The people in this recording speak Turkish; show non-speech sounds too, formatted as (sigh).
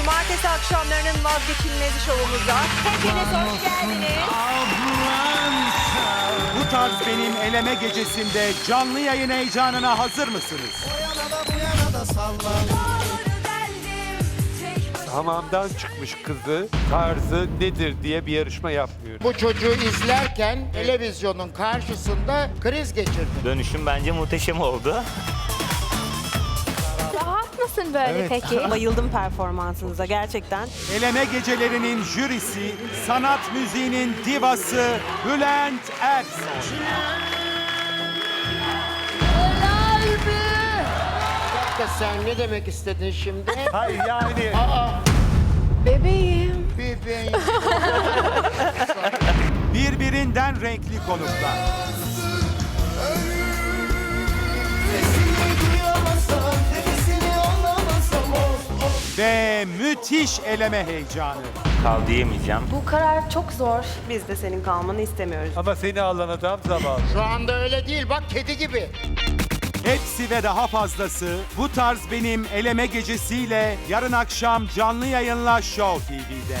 Cumartesi akşamlarının vazgeçilmezi şovumuza hepiniz hoş geldiniz. Bu tarz benim eleme gecesinde canlı yayın heyecanına hazır mısınız? hamamdan çıkmış kızı tarzı nedir diye bir yarışma yapmıyorum. Bu çocuğu izlerken televizyonun karşısında kriz geçirdim. Dönüşüm bence muhteşem oldu. Rahat mısın böyle peki? (laughs) Bayıldım performansınıza gerçekten. Eleme gecelerinin jürisi, sanat müziğinin divası Bülent Ersoy. Ya sen ne demek istedin şimdi? (laughs) Hayır yani Bebeğim. Bebeğim. (laughs) Birbirinden renkli konuklar. Ve müthiş eleme heyecanı. Kal diyemeyeceğim. Bu karar çok zor. Biz de senin kalmanı istemiyoruz. ama seni alan adam zavallı. Şu anda öyle değil bak kedi gibi. Hepsi ve daha fazlası bu tarz benim eleme gecesiyle yarın akşam canlı yayınla Show TV'de.